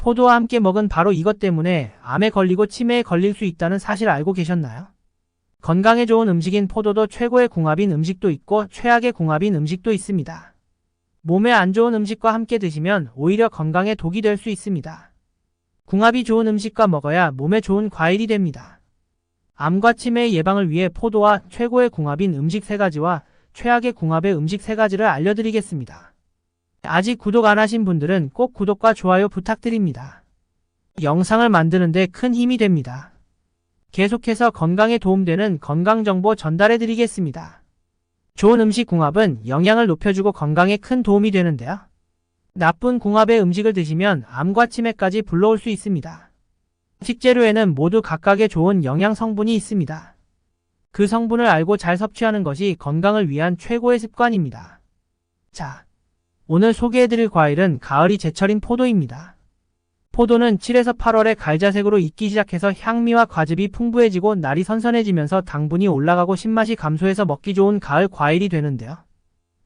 포도와 함께 먹은 바로 이것 때문에 암에 걸리고 치매에 걸릴 수 있다는 사실 알고 계셨나요? 건강에 좋은 음식인 포도도 최고의 궁합인 음식도 있고 최악의 궁합인 음식도 있습니다. 몸에 안 좋은 음식과 함께 드시면 오히려 건강에 독이 될 수 있습니다. 궁합이 좋은 음식과 먹어야 몸에 좋은 과일이 됩니다. 암과 치매의 예방을 위해 포도와 최고의 궁합인 음식 세 가지와 최악의 궁합의 음식 세 가지를 알려드리겠습니다. 아직 구독 안 하신 분들은 꼭 구독과 좋아요 부탁드립니다. 영상을 만드는데 큰 힘이 됩니다. 계속해서 건강에 도움되는 건강정보 전달해드리겠습니다. 좋은 음식 궁합은 영양을 높여주고 건강에 큰 도움이 되는데요. 나쁜 궁합의 음식을 드시면 암과 치매까지 불러올 수 있습니다. 식재료에는 모두 각각의 좋은 영양 성분이 있습니다. 그 성분을 알고 잘 섭취하는 것이 건강을 위한 최고의 습관입니다. 자, 오늘 소개해드릴 과일은 가을이 제철인 포도입니다. 포도는 7에서 8월에 갈자색으로 익기 시작해서 향미와 과즙이 풍부해지고 날이 선선해지면서 당분이 올라가고 신맛이 감소해서 먹기 좋은 가을 과일이 되는데요.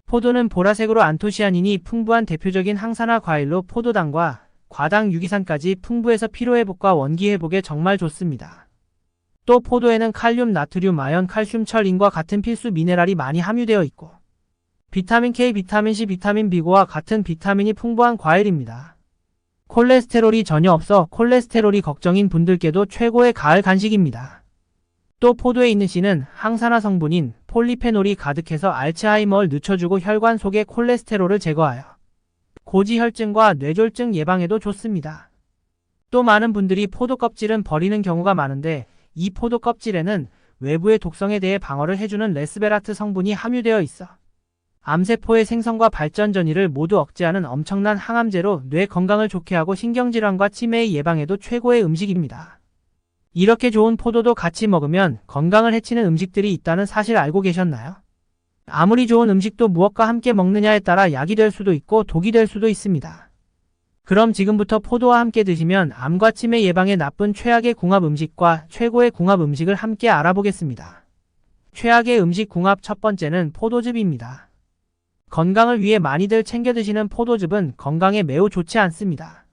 포도는 보라색으로 안토시아닌이 풍부한 대표적인 항산화 과일로 포도당과 과당 유기산까지 풍부해서 피로회복과 원기회복에 정말 좋습니다. 또 포도에는 칼륨, 나트륨, 아연, 칼슘, 철, 인과 같은 필수 미네랄이 많이 함유되어 있고 비타민 K, 비타민 C, 비타민 B9와 같은 비타민이 풍부한 과일입니다. 콜레스테롤이 전혀 없어 콜레스테롤이 걱정인 분들께도 최고의 가을 간식입니다. 또 포도에 있는 C는 항산화 성분인 폴리페놀이 가득해서 알츠하이머를 늦춰주고 혈관 속의 콜레스테롤을 제거하여 고지혈증과 뇌졸중 예방에도 좋습니다. 또 많은 분들이 포도 껍질은 버리는 경우가 많은데 이 포도 껍질에는 외부의 독성에 대해 방어를 해주는 레스베라트 성분이 함유되어 있어 암세포의 생성과 발전 전이를 모두 억제하는 엄청난 항암제로 뇌 건강을 좋게 하고 신경질환과 치매의 예방에도 최고의 음식입니다. 이렇게 좋은 포도도 같이 먹으면 건강을 해치는 음식들이 있다는 사실 알고 계셨나요? 아무리 좋은 음식도 무엇과 함께 먹느냐에 따라 약이 될 수도 있고 독이 될 수도 있습니다. 그럼 지금부터 포도와 함께 드시면 암과 치매 예방에 나쁜 최악의 궁합 음식과 최고의 궁합 음식을 함께 알아보겠습니다. 최악의 음식 궁합 첫 번째는 포도즙입니다. 건강을 위해 많이들 챙겨 드시는 포도즙은 건강에 매우 좋지 않습니다.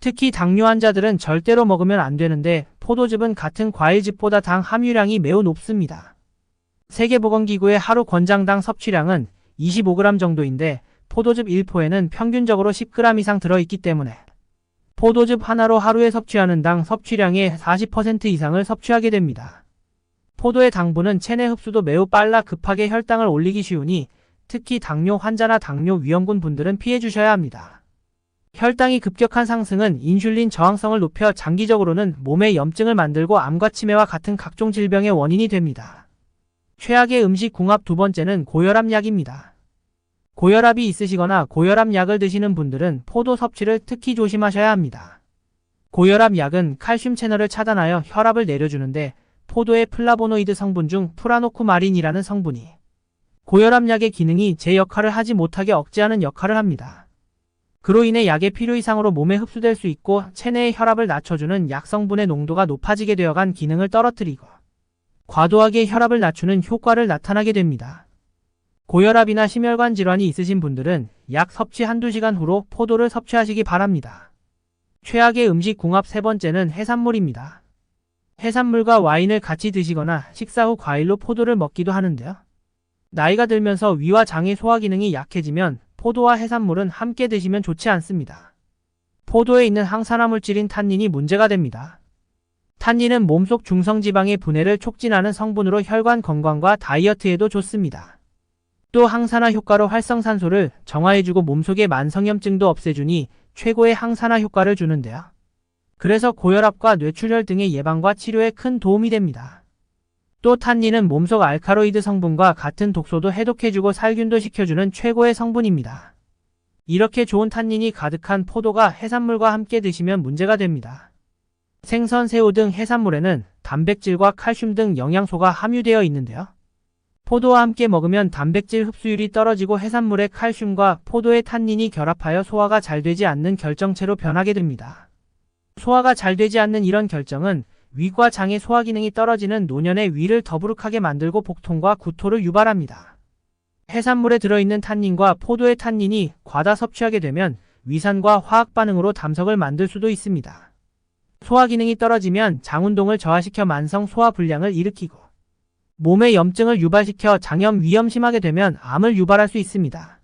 특히 당뇨 환자들은 절대로 먹으면 안 되는데 포도즙은 같은 과일즙보다 당 함유량이 매우 높습니다. 세계보건기구의 하루 권장당 섭취량은 25g 정도인데 포도즙 1포에는 평균적으로 10g 이상 들어있기 때문에 포도즙 하나로 하루에 섭취하는 당 섭취량의 40% 이상을 섭취하게 됩니다. 포도의 당분은 체내 흡수도 매우 빨라 급하게 혈당을 올리기 쉬우니 특히 당뇨 환자나 당뇨 위험군 분들은 피해 주셔야 합니다. 혈당이 급격한 상승은 인슐린 저항성을 높여 장기적으로는 몸에 염증을 만들고 암과 치매와 같은 각종 질병의 원인이 됩니다. 최악의 음식 궁합 두 번째는 고혈압 약입니다. 고혈압이 있으시거나 고혈압 약을 드시는 분들은 포도 섭취를 특히 조심하셔야 합니다. 고혈압 약은 칼슘 채널을 차단하여 혈압을 내려주는데 포도의 플라보노이드 성분 중 프라노쿠마린이라는 성분이 고혈압 약의 기능이 제 역할을 하지 못하게 억제하는 역할을 합니다. 그로 인해 약의 필요 이상으로 몸에 흡수될 수 있고 체내의 혈압을 낮춰주는 약 성분의 농도가 높아지게 되어간 기능을 떨어뜨리고 과도하게 혈압을 낮추는 효과를 나타나게 됩니다. 고혈압이나 심혈관 질환이 있으신 분들은 약 섭취 한두 시간 후로 포도를 섭취하시기 바랍니다. 최악의 음식 궁합 세 번째는 해산물입니다. 해산물과 와인을 같이 드시거나 식사 후 과일로 포도를 먹기도 하는데요. 나이가 들면서 위와 장의 소화 기능이 약해지면 포도와 해산물은 함께 드시면 좋지 않습니다. 포도에 있는 항산화 물질인 탄닌이 문제가 됩니다. 탄닌은 몸속 중성지방의 분해를 촉진하는 성분으로 혈관 건강과 다이어트에도 좋습니다. 또 항산화 효과로 활성산소를 정화해주고 몸속의 만성염증도 없애주니 최고의 항산화 효과를 주는데요. 그래서 고혈압과 뇌출혈 등의 예방과 치료에 큰 도움이 됩니다. 또 탄닌은 몸속 알카로이드 성분과 같은 독소도 해독해주고 살균도 시켜주는 최고의 성분입니다. 이렇게 좋은 탄닌이 가득한 포도가 해산물과 함께 드시면 문제가 됩니다. 생선, 새우 등 해산물에는 단백질과 칼슘 등 영양소가 함유되어 있는데요. 포도와 함께 먹으면 단백질 흡수율이 떨어지고 해산물의 칼슘과 포도의 탄닌이 결합하여 소화가 잘 되지 않는 결정체로 변하게 됩니다. 소화가 잘 되지 않는 이런 결정은 위과 장의 소화 기능이 떨어지는 노년의 위를 더부룩하게 만들고 복통과 구토를 유발합니다. 해산물에 들어있는 탄닌과 포도의 탄닌이 과다 섭취하게 되면 위산과 화학 반응으로 담석을 만들 수도 있습니다. 소화 기능이 떨어지면 장 운동을 저하시켜 만성 소화 불량을 일으키고 몸에 염증을 유발시켜 장염 위험 심하게 되면 암을 유발할 수 있습니다.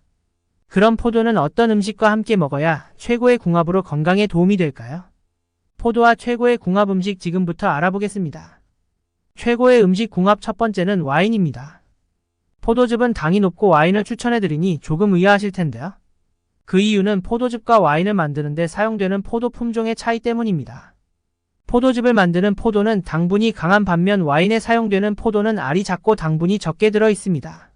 그럼 포도는 어떤 음식과 함께 먹어야 최고의 궁합으로 건강에 도움이 될까요? 포도와 최고의 궁합 음식 지금부터 알아보겠습니다. 최고의 음식 궁합 첫 번째는 와인입니다. 포도즙은 당이 높고 와인을 추천해드리니 조금 의아하실 텐데요. 그 이유는 포도즙과 와인을 만드는데 사용되는 포도 품종의 차이 때문입니다. 포도즙을 만드는 포도는 당분이 강한 반면 와인에 사용되는 포도는 알이 작고 당분이 적게 들어 있습니다.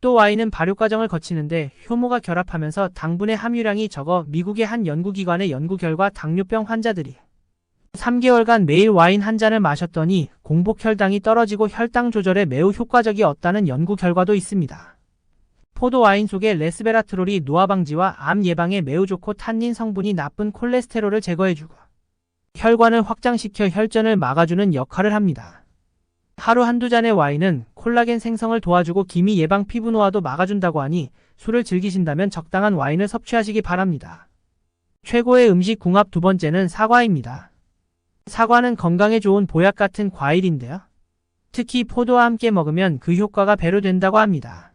또 와인은 발효 과정을 거치는데 효모가 결합하면서 당분의 함유량이 적어 미국의 한 연구기관의 연구 결과 당뇨병 환자들이 3개월간 매일 와인 한 잔을 마셨더니 공복 혈당이 떨어지고 혈당 조절에 매우 효과적이었다는 연구 결과도 있습니다. 포도 와인 속의 레스베라트롤이 노화 방지와 암 예방에 매우 좋고 탄닌 성분이 나쁜 콜레스테롤을 제거해주고 혈관을 확장시켜 혈전을 막아주는 역할을 합니다. 하루 한두 잔의 와인은 콜라겐 생성을 도와주고 기미 예방 피부 노화도 막아준다고 하니 술을 즐기신다면 적당한 와인을 섭취하시기 바랍니다. 최고의 음식 궁합 두 번째는 사과입니다. 사과는 건강에 좋은 보약 같은 과일인데요. 특히 포도와 함께 먹으면 그 효과가 배로 된다고 합니다.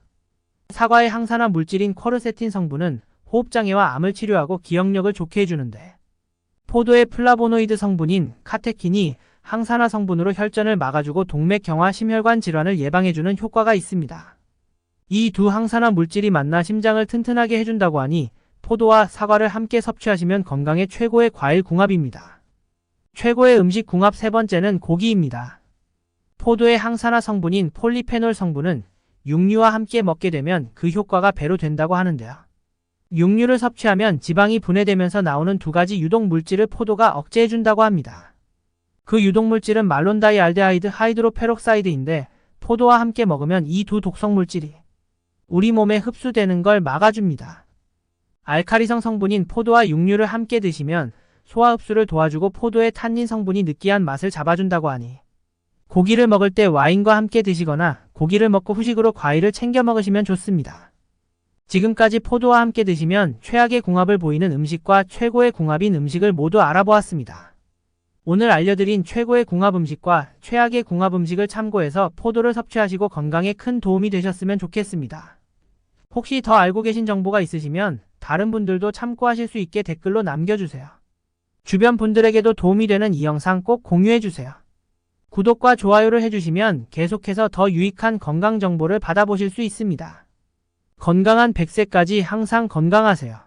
사과의 항산화 물질인 쿼르세틴 성분은 호흡장애와 암을 치료하고 기억력을 좋게 해주는데 포도의 플라보노이드 성분인 카테킨이 항산화 성분으로 혈전을 막아주고 동맥 경화 심혈관 질환을 예방해주는 효과가 있습니다. 이 두 항산화 물질이 만나 심장을 튼튼하게 해준다고 하니 포도와 사과를 함께 섭취하시면 건강에 최고의 과일 궁합입니다. 최고의 음식 궁합 세 번째는 고기입니다. 포도의 항산화 성분인 폴리페놀 성분은 육류와 함께 먹게 되면 그 효과가 배로 된다고 하는데요. 육류를 섭취하면 지방이 분해되면서 나오는 두 가지 유독 물질을 포도가 억제해준다고 합니다. 그 유독 물질은 말론다이알데하이드 하이드로페록사이드인데 포도와 함께 먹으면 이 두 독성 물질이 우리 몸에 흡수되는 걸 막아줍니다. 알카리성 성분인 포도와 육류를 함께 드시면 소화 흡수를 도와주고 포도의 탄닌 성분이 느끼한 맛을 잡아준다고 하니 고기를 먹을 때 와인과 함께 드시거나 고기를 먹고 후식으로 과일을 챙겨 먹으시면 좋습니다. 지금까지 포도와 함께 드시면 최악의 궁합을 보이는 음식과 최고의 궁합인 음식을 모두 알아보았습니다. 오늘 알려드린 최고의 궁합 음식과 최악의 궁합 음식을 참고해서 포도를 섭취하시고 건강에 큰 도움이 되셨으면 좋겠습니다. 혹시 더 알고 계신 정보가 있으시면 다른 분들도 참고하실 수 있게 댓글로 남겨주세요. 주변 분들에게도 도움이 되는 이 영상 꼭 공유해주세요. 구독과 좋아요를 해주시면 계속해서 더 유익한 건강 정보를 받아보실 수 있습니다. 건강한 100세까지 항상 건강하세요.